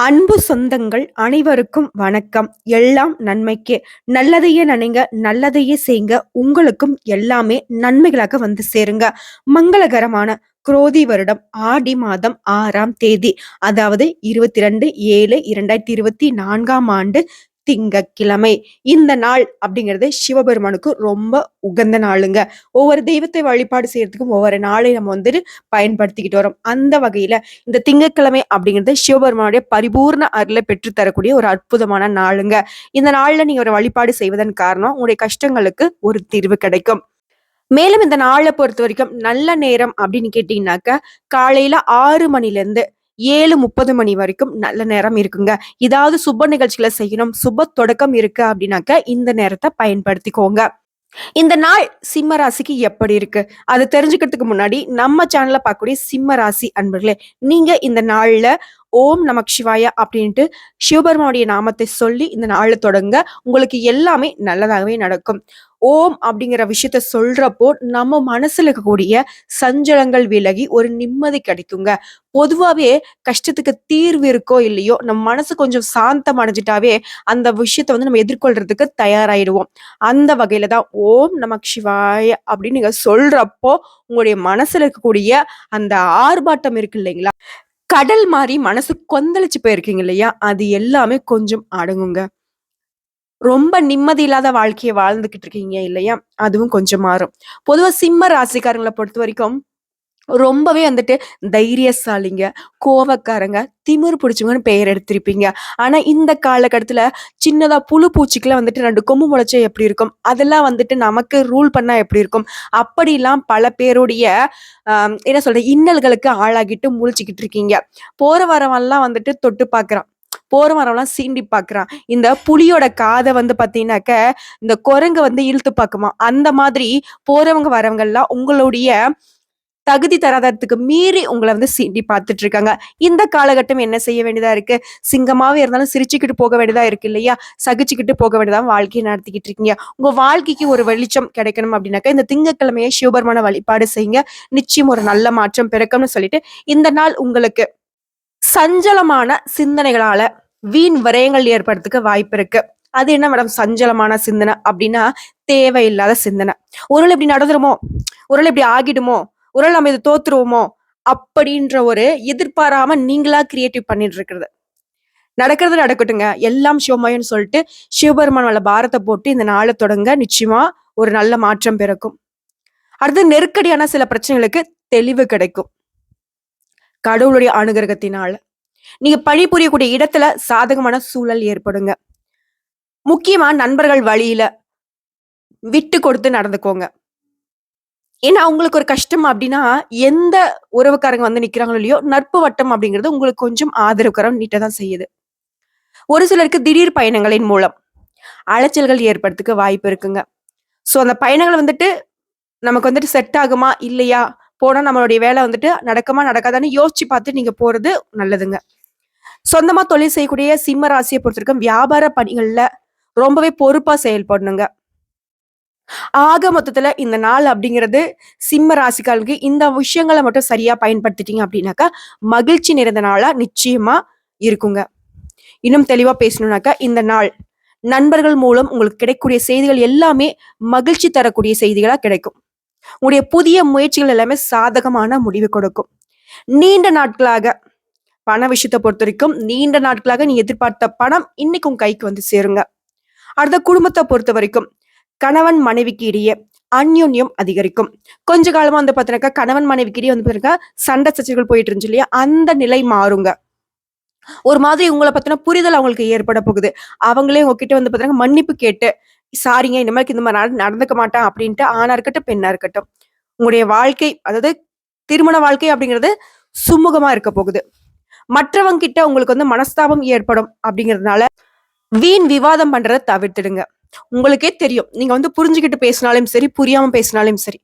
அன்பு சொந்தங்கள் அனைவருக்கும் வணக்கம். எல்லாம் நன்மைக்கே. நல்லதையே நினைங்க நல்லதையே செய்யுங்க உங்களுக்கும் எல்லாமே நன்மைகளாக வந்து சேருங்க. மங்களகரமான குரோதி வருடம் ஆடி மாதம் ஆறாம் தேதி அதாவது இருபத்தி ரெண்டு ஏழு இரண்டாயிரத்தி இருபத்தி நான்காம் ஆண்டு திங்கக்கிழமை இந்த நாள் அப்படிங்கிறது சிவபெருமானுக்கு ரொம்ப உகந்த நாளுங்க. ஒவ்வொரு தெய்வத்தை வழிபாடு செய்யறதுக்கும் ஒவ்வொரு நாளை நம்ம வந்துட்டு பயன்படுத்திக்கிட்டு வரோம். அந்த வகையில இந்த திங்கக்கிழமை அப்படிங்கிறது சிவபெருமானுடைய பரிபூர்ண அருளை பெற்று தரக்கூடிய ஒரு அற்புதமான நாளுங்க. இந்த நாள்ல நீங்க ஒரு வழிபாடு செய்வதன் காரணம் உங்களுடைய கஷ்டங்களுக்கு ஒரு தீர்வு கிடைக்கும். மேலும் இந்த நாளை பொறுத்த வரைக்கும் நல்ல நேரம் அப்படின்னு கேட்டீங்கன்னாக்க காலையில ஆறு மணிலேருந்து ஏழு முப்பது மணி வரைக்கும் நல்ல நேரம் இருக்குங்க. ஏதாவது சுப நிகழ்ச்சிகளை செய்யணும். சுப தொடக்கம் இருக்கு அப்படின்னாக்க இந்த நேரத்தை பயன்படுத்திக்கோங்க. இந்த நாள் சிம்ம ராசிக்கு எப்படி இருக்கு? அதை தெரிஞ்சுக்கிறதுக்கு முன்னாடி நம்ம சேனல்ல பார்க்கக்கூடிய சிம்ம ராசி அன்பர்களே நீங்க இந்த நாள்ல ஓம் நமக் சிவாய அப்படின்ட்டு சிவபெருமானுடைய நாமத்தை சொல்லி இந்த நாள்ல தொடங்க. உங்களுக்கு எல்லாமே நல்லதாகவே நடக்கும். ஓம் அப்படிங்கிற விஷயத்த சொல்றப்போ நம்ம மனசுல இருக்கக்கூடிய சஞ்சலங்கள் விலகி ஒரு நிம்மதி கிடைக்குங்க. பொதுவாவே கஷ்டத்துக்கு தீர்வு இருக்கோ இல்லையோ நம்ம மனசு கொஞ்சம் சாந்தம் அடைஞ்சிட்டாவே அந்த விஷயத்த வந்து நம்ம எதிர்கொள்றதுக்கு தயாராயிடுவோம். அந்த வகையில தான் ஓம் நமக் சிவாய அப்படின்னு நீங்க சொல்றப்போ உங்களுடைய மனசுல இருக்கக்கூடிய அந்த ஆர்ப்பாட்டம் இருக்கு இல்லைங்களா? கடல் மாதிரி மனசு கொந்தளிச்சு போயிருக்கீங்க இல்லையா? அது எல்லாமே கொஞ்சம் அடங்குங்க. ரொம்ப நிம்மதி இல்லாத வாழ்க்கையை வாழ்ந்துகிட்டு இருக்கீங்க இல்லையா? அதுவும் கொஞ்சம் மாறும். பொதுவாக சிம்ம ராசிக்காரங்களை பொறுத்த வரைக்கும் ரொம்பவே வந்துட்டு தைரியசாலிங்க கோவக்காரங்க திமிர் பிடிச்சவங்கன்னு பெயர் எடுத்திருப்பீங்க. ஆனா இந்த காலகட்டத்துல சின்னதா புழு பூச்சிக்கெல்லாம் வந்துட்டு ரெண்டு கொம்பு முளைச்சா எப்படி இருக்கும்? அதெல்லாம் வந்துட்டு நமக்கு ரூல் பண்ணா எப்படி இருக்கும்? அப்படிலாம் பல பேருடைய என்ன சொல்ற இன்னல்களுக்கு ஆளாகிட்டு முழிச்சுக்கிட்டு இருக்கீங்க. போற வரவெல்லாம் வந்துட்டு தொட்டு பாக்குறான் போற மரம்லாம் சீண்டி பாக்குறான். இந்த புலியோட காதை வந்து பாத்தீங்கன்னாக்க இந்த குரங்கு வந்து இழுத்து பார்க்குமா அந்த மாதிரி போறவங்க வரவங்க எல்லாம் உங்களுடைய தகுதி தராதரத்துக்கு மீறி உங்களை வந்து சீண்டி பார்த்துட்டு இருக்காங்க. இந்த காலகட்டம் என்ன செய்ய வேண்டியதா இருக்கு? சிங்கமாவே இருந்தாலும் சிரிச்சுக்கிட்டு போக வேண்டியதா இருக்கு இல்லையா? சகிச்சுக்கிட்டு போக வேண்டியதா வாழ்க்கையை நடத்திக்கிட்டு இருக்கீங்க. உங்க வாழ்க்கைக்கு ஒரு வெளிச்சம் கிடைக்கணும் அப்படின்னாக்கா இந்த திங்கக்கிழமையை சிவபெருமான வழிபாடு செய்யுங்க. நிச்சயம் ஒரு நல்ல மாற்றம் பிறக்கும்னு சொல்லிட்டு இந்த நாள் உங்களுக்கு சஞ்சலமான சிந்தனைகளால வீண் விரயங்கள் ஏற்படுறதுக்கு வாய்ப்பு இருக்கு. அது என்ன மேடம்? சஞ்சலமான சிந்தனை. அப்படின்னா தேவையில்லாத சிந்தனை. ஒரு இப்படி நடந்துருமோ? ஒரு இப்படி ஆகிடுமோ? ஒரு நம்ம இதை தோத்துருவோமோ? அப்படின்ற ஒரு எதிர்பாராம நீங்களா கிரியேட்டிவ் பண்ணிட்டு இருக்கிறது. நடக்கிறது நடக்கட்டுங்க. எல்லாம் சிவமயம்னு சொல்லிட்டு சிவபெருமான் மேல பாரத்தை போட்டு இந்த நாளை தொடங்க நிச்சயமா ஒரு நல்ல மாற்றம் பிறக்கும். அடுத்து நெருக்கடியான சில பிரச்சனைகளுக்கு தெளிவு கிடைக்கும். கடவுளுடைய அனுகிரகத்தினால. நீங்க பணிபுரியக்கூடிய இடத்துல சாதகமான சூழல் ஏற்படுங்க. முக்கியமா நண்பர்கள் வழியில விட்டு கொடுத்து நடந்துக்கோங்க. ஏன்னா உங்களுக்கு ஒரு கஷ்டம் அப்படின்னா எந்த உறவுக்காரங்க வந்து நிக்கிறாங்களோ இல்லையோ நட்பு வட்டம் அப்படிங்கிறது உங்களுக்கு கொஞ்சம் ஆதரவுக்கரம் நீட்ட தான் செய்யுது. ஒரு சிலருக்கு திடீர் பயணங்களின் மூலம் அலைச்சல்கள் ஏற்படுறதுக்கு வாய்ப்பு இருக்குங்க. ஸோ அந்த பயணங்கள் வந்துட்டு நமக்கு வந்துட்டு செட் ஆகுமா இல்லையா? போனா நம்மளுடைய வேலை வந்துட்டு நடக்குமா நடக்காதான்னு யோசிச்சு பார்த்து நீங்க போறது நல்லதுங்க. சொந்தமா தொழில் செய்யக்கூடிய சிம்ம ராசியை பொறுத்திருக்கும் வியாபார பணிகள்ல ரொம்பவே பொறுப்பா செயல்படணுங்க. ஆக மொத்தத்துல இந்த நாள் அப்படிங்கிறது சிம்ம ராசிக்காரர்களுக்கு இந்த விஷயங்களை மட்டும் சரியா பயன்படுத்திட்டீங்க அப்படின்னாக்கா மகிழ்ச்சி நிறைந்த நாளா நிச்சயமா இருக்குங்க. இன்னும் தெளிவா பேசணும்னாக்கா இந்த நாள் நண்பர்கள் மூலம் உங்களுக்கு கிடைக்கக்கூடிய செய்திகள் எல்லாமே மகிழ்ச்சி தரக்கூடிய செய்திகளா கிடைக்கும். உங்களுடைய புதிய முயற்சிகள் எல்லாமே சாதகமான முடிவு கொடுக்கும். நீண்ட நாட்களாக பண விஷயத்தை பொறுத்த வரைக்கும் நீண்ட நாட்களாக நீ எதிர்பார்த்த பணம் இன்னைக்கு உங்க கைக்கு வந்து சேருங்க. அடுத்த குடும்பத்தை பொறுத்த வரைக்கும் கணவன் மனைவிக்கு இடையே அந்யோன்யம் அதிகரிக்கும். கொஞ்ச காலமா வந்து பாத்தீங்கன்னாக்கா கணவன் மனைவிக்கு இடையே வந்து பாத்தீங்கன்னா சண்டை சச்சரிகள் போயிட்டு இருந்துச்சு இல்லையா? அந்த நிலை மாறுங்க. ஒரு மாதிரி உங்களை பத்தின புரிதல் அவங்களுக்கு ஏற்பட போகுது. அவங்களே உங்ககிட்ட வந்து பாத்தீங்கன்னா மன்னிப்பு கேட்டு சாரிங்க இந்த மாதிரி இந்த மாதிரி நடந்துக்க மாட்டேன் அப்படின்ட்டு ஆணா இருக்கட்டும் பெண்ணா இருக்கட்டும். உங்களுடைய வாழ்க்கை அதாவது திருமண வாழ்க்கை அப்படிங்கிறது சுமூகமா இருக்க போகுது. மற்றவங்க கிட்ட உங்களுக்கு வந்து மனஸ்தாபம் ஏற்படும் அப்படிங்கிறதுனால வீண் விவாதம் பண்றதை தவிர்த்துடுங்க. உங்களுக்கே தெரியும். நீங்க வந்து புரிஞ்சுக்கிட்டு பேசினாலும் சரி புரியாம பேசினாலும் சரி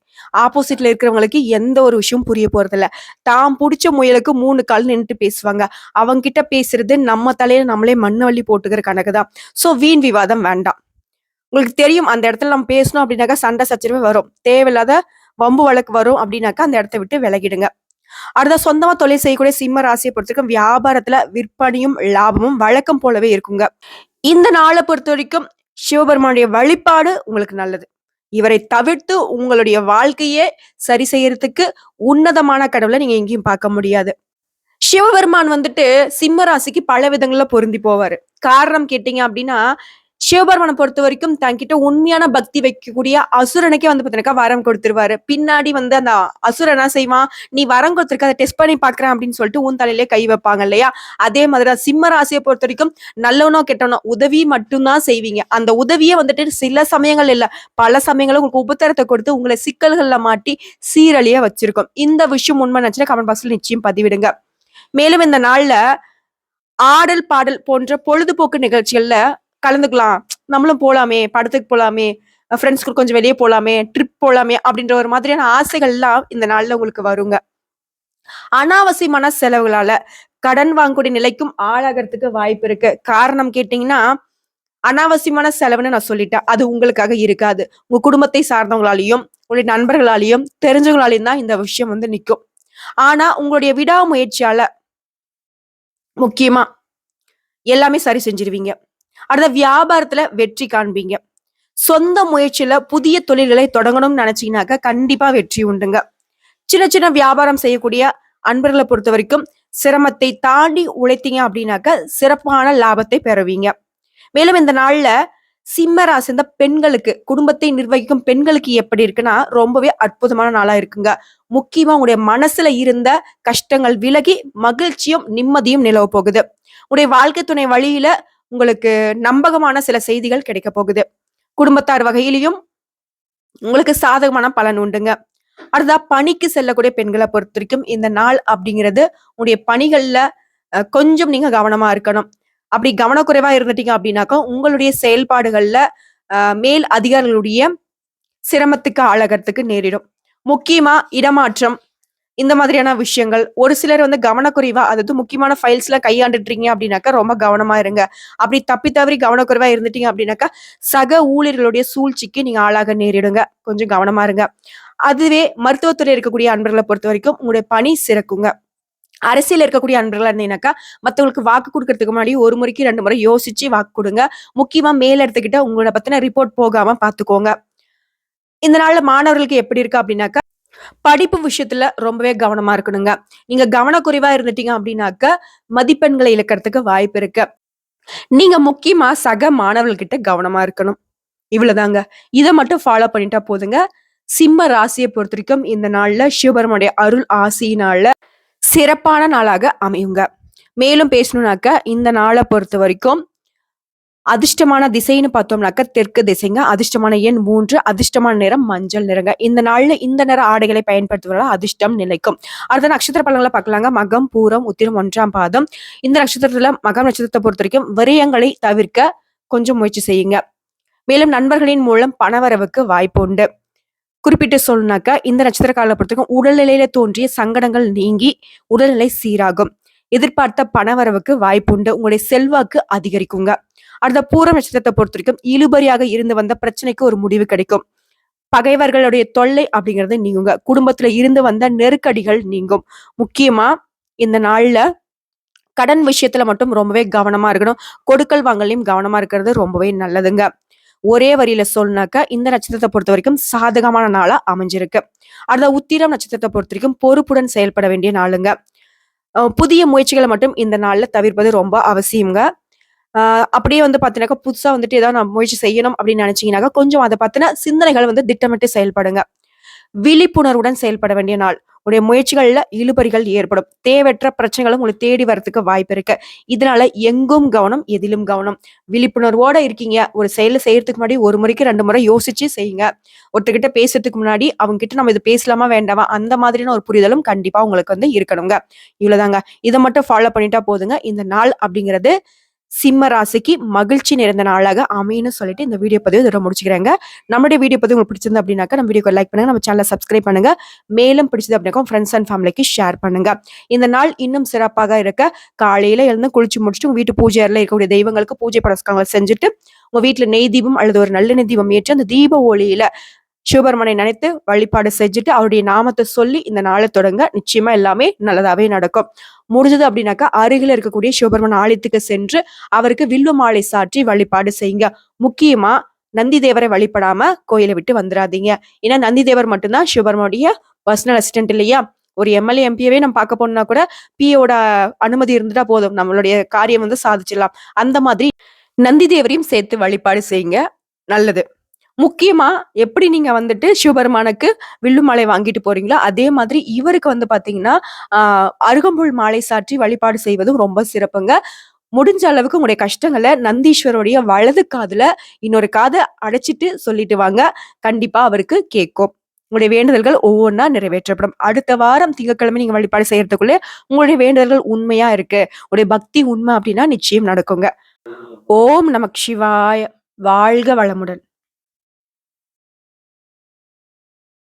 ஆப்போசிட்ல இருக்கிறவங்களுக்கு எந்த ஒரு விஷயம் புரிய போறதில்ல. தாம் பிடிச்ச முயலுக்கு மூணு கால் நின்றுட்டு பேசுவாங்க. அவங்க கிட்ட பேசுறது நம்ம தலையில நம்மளே மண்ணு வள்ளி போட்டுக்கிற கணக்கு தான். சோ வீண் விவாதம் வேண்டாம். உங்களுக்கு தெரியும் அந்த இடத்துல நம்ம பேசணும் அப்படின்னாக்கா சண்டை சச்சரவு வரும். தேவையில்லாத வம்பு வழக்கு வரும் அப்படின்னாக்கா அந்த இடத்த விட்டு விலகிடுங்க. அடுத்த சொந்தமா தொழில் செய்யக்கூடிய சிம்ம ராசியை பொறுத்தவரைக்கும் வியாபாரத்துல விற்பனையும் லாபமும் வழக்கம் போலவே இருக்குங்க. இந்த நாளை பொறுத்த வரைக்கும் சிவபெருமானுடைய வழிபாடு உங்களுக்கு நல்லது. இவரை தவிர்த்து உங்களுடைய வாழ்க்கையே சரி செய்யறதுக்கு உன்னதமான கடவுளை நீங்க எங்கேயும் பார்க்க முடியாது. சிவபெருமான் வந்துட்டு சிம்ம ராசிக்கு பல விதங்கள்ல பொருந்தி போவாரு. காரணம் கேட்டீங்க அப்படின்னா சிவபெருமானை பொறுத்த வரைக்கும் தன்கிட்ட உண்மையான பக்தி வைக்கக்கூடிய அசுரனுக்கே வந்து பார்த்தீங்கன்னா வரம் கொடுத்துருவாரு. பின்னாடி வந்து அந்த அசுரனா செய்வான்? நீ வரம் கொடுத்துருக்க அதை டெஸ்ட் பண்ணி பாக்குறேன் அப்படின்னு சொல்லிட்டு உன் தலையிலே கை வைப்பாங்க இல்லையா? அதே மாதிரி தான் சிம்ம ராசியை பொறுத்த வரைக்கும் நல்லவனோ கெட்டவனோ உதவி மட்டும்தான் செய்வீங்க. அந்த உதவியே வந்துட்டு சில சமயங்கள் இல்ல பல சமயங்களும் உங்களுக்கு உபத்தரத்தை கொடுத்து உங்களை சிக்கல்கள்ல மாட்டி சீரழிய வச்சிருக்கும். இந்த விஷயம் உண்மை நினைச்சுன்னா கமெண்ட் பாக்ஸ்ல நிச்சயம் பதிவிடுங்க. மேலும் இந்த நாள்ல ஆடல் பாடல் போன்ற பொழுதுபோக்கு நிகழ்ச்சிகள்ல கலந்துக்கலாம். நம்மளும் போலாமே படத்துக்கு போலாமே ஃப்ரெண்ட்ஸ் கூட கொஞ்சம் வெளியே போலாமே ட்ரிப் போலாமே அப்படின்ற ஒரு மாதிரியான ஆசைகள்லாம் இந்த நாள்ல உங்களுக்கு வருங்க. அனாவசியமான செலவுகளால கடன் வாங்கக்கூடிய நிலைக்கும் ஆளாகிறதுக்கு வாய்ப்பு இருக்கு. காரணம் கேட்டீங்கன்னா அனாவசியமான செலவுன்னு நான் சொல்லிட்டேன். அது உங்களுக்காக இருக்காது. உங்க குடும்பத்தை சார்ந்தவங்களாலையும் உங்களுடைய நண்பர்களாலையும் தெரிஞ்சவங்களாலையும் தான் இந்த விஷயம் வந்து நிற்கும் ஆனா உங்களுடைய விடாமுயற்சியால முக்கியமா எல்லாமே சரி செஞ்சிருவீங்க. அடுத்த வியாபாரத்துல வெற்றி காண்பீங்க. சொந்த முயற்சியில புதிய தொழில்களை தொடங்கணும்னு நினைச்சீங்கன்னாக்க கண்டிப்பா வெற்றி உண்டுங்க. சின்ன சின்ன வியாபாரம் செய்யக்கூடிய அன்பர்களை பொறுத்த வரைக்கும் சிரமத்தை தாண்டி உழைத்தீங்க அப்படின்னாக்க சிறப்பான லாபத்தை பெறுவீங்க. மேலும் இந்த நாள்ல சிம்ம ராசி இந்த பெண்களுக்கு குடும்பத்தை நிர்வகிக்கும் பெண்களுக்கு எப்படி இருக்குன்னா ரொம்பவே அற்புதமான நாளா இருக்குங்க. முக்கியமா உங்களுடைய மனசுல இருந்த கஷ்டங்கள் விலகி மகிழ்ச்சியும் நிம்மதியும் நிலவ போகுது. உங்களுடைய வாழ்க்கை துணை வழியில உங்களுக்கு நம்பகமான சில செய்திகள் கிடைக்க போகுது. குடும்பத்தார் வகையிலையும் உங்களுக்கு சாதகமான பலன் உண்டுங்க. அடுத்தா பணிக்கு செல்லக்கூடிய பெண்களை பொறுத்த வரைக்கும் இந்த நாள் அப்படிங்கிறது உங்களுடைய பணிகள்ல கொஞ்சம் நீங்க கவனமா இருக்கணும். அப்படி கவனக்குறைவா இருந்துட்டீங்க அப்படின்னாக்கா உங்களுடைய செயல்பாடுகள்ல மேல் அதிகாரிகளுடைய சிரமத்துக்கு ஆளாகிறதுக்கு நேரிடும். முக்கியமா இடமாற்றம் இந்த மாதிரியான விஷயங்கள். ஒரு சிலர் வந்து கவனக்குறைவா அதாவது முக்கியமான ஃபைல்ஸ் எல்லாம் கையாண்டுட்டீங்க அப்படின்னாக்கா ரொம்ப கவனமா இருங்க. அப்படி தப்பி தவறி கவனக்குறைவா இருந்துட்டீங்க அப்படின்னாக்கா சக ஊழியர்களுடைய சூழ்ச்சிக்கு நீங்க ஆளாக நேரிடுங்க. கொஞ்சம் கவனமா இருங்க. அதுவே மருத்துவத்துறை இருக்கக்கூடிய அன்பர்களை பொறுத்த வரைக்கும் உங்களுடைய பணி சிறக்குங்க. அரசியல் இருக்கக்கூடிய அன்பர்களா இருந்தீங்கன்னாக்கா மற்றவங்களுக்கு வாக்கு கொடுக்கறதுக்கு முன்னாடி ஒரு முறைக்கு ரெண்டு முறை யோசிச்சு வாக்கு கொடுங்க. முக்கியமா மேல எடுத்துக்கிட்ட உங்களோட பத்தின ரிப்போர்ட் போகாம பாத்துக்கோங்க இந்த நாள்ல மாணவர்களுக்கு எப்படி இருக்கு அப்படின்னாக்கா படிப்பு விஷயத்துல ரொம்பவே கவனமா இருக்கணுங்க. நீங்க கவனக்குறைவா இருந்துட்டீங்க அப்படின்னாக்க மதிப்பெண்களை இழக்கிறதுக்கு வாய்ப்பு இருக்கு. நீங்க முக்கியமா சக மாணவர்கள்கிட்ட கவனமா இருக்கணும். இவ்வளவுதாங்க. இதை மட்டும் ஃபாலோ பண்ணிட்டா போதுங்க. சிம்ம ராசியை பொறுத்த வரைக்கும் இந்த நாள்ல சிவபெருமனுடைய அருள் ஆசியினால சிறப்பான நாளாக அமையுங்க. மேலும் பேசணும்னாக்க இந்த நாளை பொறுத்த வரைக்கும் அதிர்ஷ்டமான திசைன்னு பார்த்தோம்னாக்க தெற்கு திசைங்க. அதிர்ஷ்டமான எண் மூன்று அதிர்ஷ்டமான நிறம் மஞ்சள் நிறங்க. இந்த நாள்ல இந்த நிற ஆடைகளை பயன்படுத்துவதால் அதிர்ஷ்டம் நிலைக்கும். அடுத்த நட்சத்திர பலன்களை பார்க்கலாங்க. மகம் பூரம் உத்திரம் ஒன்றாம் பாதம். இந்த நட்சத்திரத்துல மகம் நட்சத்திரத்தை பொறுத்த வரைக்கும் விரயங்களை தவிர்க்க கொஞ்சம் முயற்சி செய்யுங்க. மேலும் நண்பர்களின் மூலம் பணவரவுக்கு வாய்ப்பு உண்டு. குறிப்பிட்டு சொல்லணுனாக்கா இந்த நட்சத்திர கால பொறுத்தவரைக்கும் உடல்நிலையில தோன்றிய சங்கடங்கள் நீங்கி உடல்நிலை சீராகும். எதிர்பார்த்த பணவரவுக்கு வாய்ப்புண்டு உங்களுடைய செல்வாக்கு அதிகரிக்குங்க. அடுத்த பூரம் நட்சத்திரத்தை பொறுத்த வரைக்கும் இழுபறியாக இருந்து வந்த பிரச்சனைக்கு ஒரு முடிவு கிடைக்கும். பகைவர்களுடைய தொல்லை அப்படிங்கிறது நீங்குங்க. குடும்பத்துல இருந்து வந்த நெருக்கடிகள் நீங்கும். முக்கியமா இந்த நாள்ல கடன் விஷயத்துல மட்டும் ரொம்பவே கவனமா இருக்கணும். கொடுக்கல் வாங்கலையும் கவனமா இருக்கிறது ரொம்பவே நல்லதுங்க. ஒரே வரியில சொல்லினாக்க இந்த நட்சத்திரத்தை பொறுத்த வரைக்கும் சாதகமான நாளா அமைஞ்சிருக்கு. அடுத்த உத்திரம் நட்சத்திரத்தை பொறுத்த வரைக்கும் பொறுப்புடன் செயல்பட வேண்டிய நாளுங்க. புதிய முயற்சிகளை மட்டும் இந்த நாள்ல தவிர்ப்பது ரொம்ப அவசியங்க அப்படியே வந்து பார்த்தீங்கன்னாக்கா புதுசாக வந்துட்டு ஏதாவது நான் முயற்சி செய்யணும் அப்படின்னு நினைச்சீங்கன்னாக்கா கொஞ்சம் அதை பார்த்தினா சிந்தனைகள் வந்து திட்டமிட்டு செயல்படுங்க. விழிப்புணர்வுடன் செயல்பட வேண்டிய நாள். உடைய முயற்சிகள்ல இழுபறிகள் ஏற்படும். தேவையற்ற பிரச்சனைகளும் உங்களுக்கு தேடி வரதுக்கு வாய்ப்பு இருக்கு. இதனால எங்கும் கவனம் எதிலும் கவனம். விழிப்புணர்வோட இருக்கீங்க. ஒரு செயலை செய்யறதுக்கு முன்னாடி ஒரு முறைக்கு ரெண்டு முறை யோசிச்சு செய்யுங்க. ஒருத்தர்கிட்ட பேசுறதுக்கு முன்னாடி அவங்க கிட்ட நம்ம இது பேசலாமா வேண்டாமா? அந்த மாதிரியான ஒரு புரிதலும் கண்டிப்பா உங்களுக்கு வந்து இருக்கணுங்க. இவ்வளவுதாங்க. இதை மட்டும் ஃபாலோ பண்ணிட்டா போதுங்க. இந்த நாள் அப்படிங்கிறது சிம்ம ராசிக்கு மகிழ்ச்சி நிறைந்த நாளாக அமைன்னு சொல்லிட்டு இந்த வீடியோ பதிவு இதோட முடிச்சுக்கிறேங்க. நம்மளுடைய வீடியோ பதிவு உங்களுக்கு பிடிச்சிருந்தா அப்படின்னாக்கா நம்ம வீடியோ லைக் பண்ணுங்க. நம்ம சேனலை சப்ஸ்கிரைப் பண்ணுங்க. மேலும் பிடிச்சது அப்படின்னா ஃப்ரெண்ட்ஸ் அண்ட் ஃபேமிலிக்கு ஷேர் பண்ணுங்க. இந்த நாள் இன்னும் சிறப்பாக இருக்க. காலையில எழுந்து குளிச்சு முடிச்சுட்டு உங்க வீட்டு பூஜை அறையில் இருக்கக்கூடிய தெய்வங்களுக்கு பூஜை படஸ்காரங்களை செஞ்சுட்டு உங்க வீட்டுல நெய் தீபம் அல்லது ஒரு நல்ல நெய் தீபம் ஏற்றி அந்த தீப ஒளியில சிவபெருமனை நினைத்து வழிபாடு செஞ்சுட்டு அவருடைய நாமத்தை சொல்லி இந்த நாளை தொடங்க நிச்சயமா எல்லாமே நல்லதாவே நடக்கும். முடிஞ்சது அப்படின்னாக்கா அருகில் இருக்கக்கூடிய சிவபெருமன் ஆலயத்துக்கு சென்று அவருக்கு வில்லு மாலை சாற்றி வழிபாடு செய்யுங்க. முக்கியமா நந்தி தேவரை வழிபடாம கோயிலை விட்டு வந்துடாதீங்க ஏன்னா நந்தி தேவர் மட்டும்தான் சிவபெருமனுடைய பர்சனல் அசிஸ்டன்ட் இல்லையா? ஒரு எம்எல்ஏ எம்பியவே நம்ம பார்க்க போனோம்னா கூட பிஏவோட அனுமதி இருந்துட்டா போதும். நம்மளுடைய காரியம் வந்து சாதிச்சிடலாம். அந்த மாதிரி நந்தி தேவரையும் சேர்த்து வழிபாடு செய்யுங்க. நல்லது. முக்கியமா எப்படி நீங்க வந்துட்டு சிவபெருமானுக்கு வில்லு மாலை வாங்கிட்டு போறீங்களோ அதே மாதிரி இவருக்கு வந்து பாத்தீங்கன்னா அருகம்புல் மாலை சாற்றி வழிபாடு செய்வதும் ரொம்ப சிறப்புங்க. முடிஞ்ச அளவுக்கு உங்களுடைய கஷ்டங்களை நந்தீஸ்வருடைய வலது காதுல இன்னொரு காதை அடைச்சிட்டு சொல்லிட்டு வாங்க. கண்டிப்பா அவருக்கு கேட்கும். உங்களுடைய வேண்டுதல்கள் ஒவ்வொன்றா நிறைவேற்றப்படும். அடுத்த வாரம் திங்கட்கிழமை நீங்க வழிபாடு செய்யறதுக்குள்ளே உங்களுடைய வேண்டுதல்கள் உண்மையா இருக்கு. உங்களுடைய பக்தி உண்மை அப்படின்னா நிச்சயம் நடக்குங்க. ஓம் நமக் சிவாய. வாழ்க வளமுடன்.